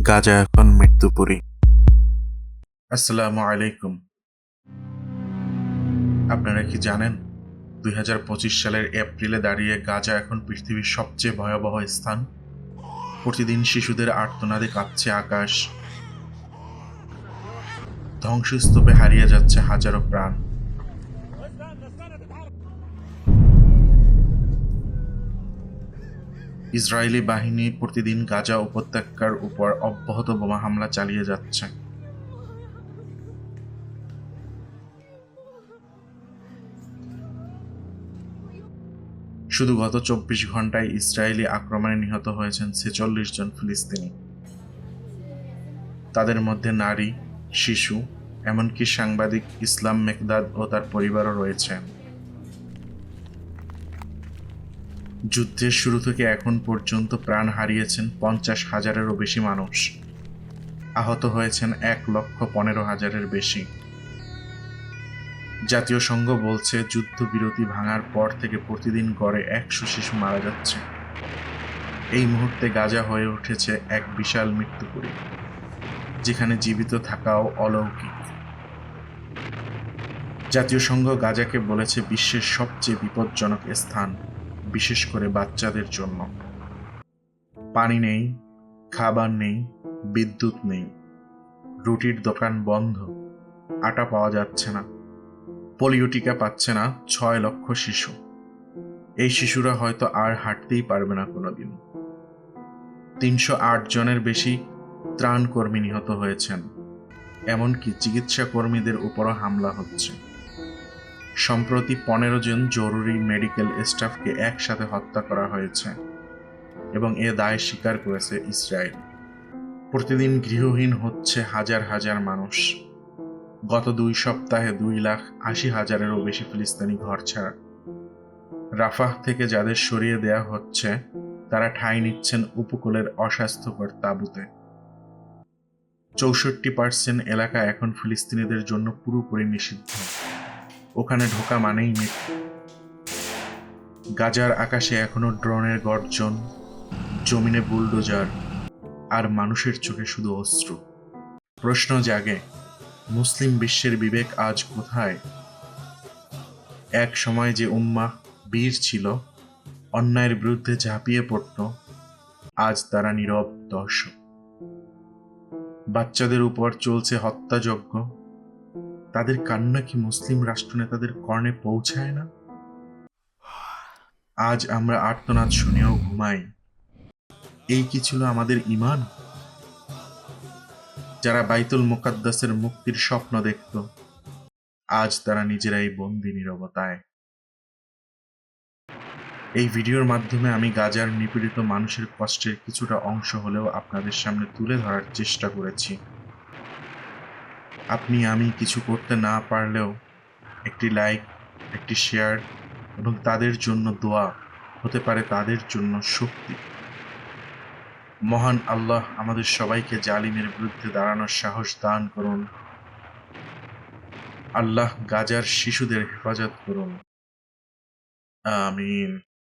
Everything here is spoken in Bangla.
গাজা এখন মৃত্যুপুরী আসসালামু আলাইকুম। আপনারা কি জানেন, দুই হাজার পঁচিশ সালের এপ্রিলে দাঁড়িয়ে গাজা এখন পৃথিবীর সবচেয়ে ভয়াবহ স্থান? প্রতিদিন শিশুদের আর্তনাদে কাঁপছে আকাশ। ধ্বংসস্তূপে হারিয়ে যাচ্ছে হাজারো প্রাণ। ইসরায়েলি বাহিনী প্রতিদিন গাজা উপত্যকার উপর অব্যাহত বোমা হামলা চালিয়ে যাচ্ছে। শুধু গত চব্বিশ ঘন্টায় ইসরায়েলি আক্রমণে নিহত হয়েছেন ছেচল্লিশ জন ফিলিস্তিনি। তাদের মধ্যে নারী, শিশু, এমনকি সাংবাদিক ইসলাম মেকদাদ ও তার পরিবারও রয়েছে। যুদ্ধের শুরু থেকে এখন পর্যন্ত প্রাণ হারিয়েছেন পঞ্চাশ হাজারেরও বেশি মানুষ। আহত হয়েছেন এক লক্ষ পনেরো হাজারের বেশি। জাতীয় সংঘ বলছে, যুদ্ধবিরতি ভাঙার পর থেকে প্রতিদিন গড়ে একশো শিশু মারা যাচ্ছে। এই মুহূর্তে গাজা হয়ে উঠেছে এক বিশাল মৃত্যুপুরী যেখানে জীবিত থাকাও অলৌকিক। জাতীয় সংঘ গাজাকে বলেছে বিশ্বের সবচেয়ে বিপজ্জনক স্থান। বিশেষ করে বাচ্চাদের জন্য। পানি নেই, খাবার নেই, বিদ্যুৎ নেই। রুটির দোকান বন্ধ, আটা পাওয়া যাচ্ছে না। পোলিও টিকা পাচ্ছে না ছয় লক্ষ শিশু। এই শিশুরা হয়তো আর হাঁটতেই পারবে না কোনোদিন। তিনশো আট জনের বেশি ত্রাণ কর্মী নিহত হয়েছেন। এমনকি চিকিৎসা কর্মীদের উপরও হামলা হচ্ছে। সম্প্রতি পনেরো জন জরুরি মেডিকেল স্টাফকে একসাথে হত্যা করা হয়েছে এবং এ দায় স্বীকার করেছে ইসরায়েল। প্রতিদিন গৃহহীন হচ্ছে হাজার হাজার মানুষ। গত দুই সপ্তাহে দুই লাখ আশি হাজারেরও বেশি ফিলিস্তিনি ঘর ছাড়া। রাফাহ থেকে যাদের সরিয়ে দেয়া হচ্ছে, তারা ঠাঁই নিচ্ছেন উপকূলের অস্বাস্থ্যকর তাঁবুতে। চৌষট্টি পার্সেন্ট এলাকা এখন ফিলিস্তিনিদের জন্য পুরোপুরি নিষিদ্ধ। ওখানে ঢোকা মানেই মৃত্যু গাজার আকাশে এখনও ড্রোনের গর্জন, জমিনে বুলডোজার, আর মানুষের চোখে শুধু অস্ত্র প্রশ্ন জাগে, মুসলিম বিশ্বের বিবেক আজ কোথায়? এক সময় যে উম্মা বীর ছিল, অন্যায়ের বিরুদ্ধে ঝাঁপিয়ে পড়ত, আজ তারা নীরব দর্শক। বাচ্চাদের উপর চলছে হত্যাযজ্ঞ তাদের কান্না কি মুসলিম রাষ্ট্রনেতাদের কর্ণে পৌঁছায় না? আজ আমরা আর্তনাদ শুনেও ঘুমাই। এই কি ছিল আমাদের ইমান যারা বাইতুল মোকাদ্দাসের মুক্তির স্বপ্ন দেখত, আজ তারা নিজেরাই বন্দি নীরবতায়। এই ভিডিওর মাধ্যমে আমি গাজার নিপীড়িত মানুষের কষ্টের কিছুটা অংশ হলেও আপনাদের সামনে তুলে ধরার চেষ্টা করেছি। আপনি আমি কিছু করতে না পারলেও একটি লাইক একটি শেয়ার এবং তাদের জন্য দোয়া হতে পারে তাদের জন্য শক্তি। মহান আল্লাহ আমাদের সবাইকে জালিমের বিরুদ্ধে দাঁড়ানোর সাহস দান করুন। আল্লাহ গাজার শিশুদের হেফাজত করুন। আমিন।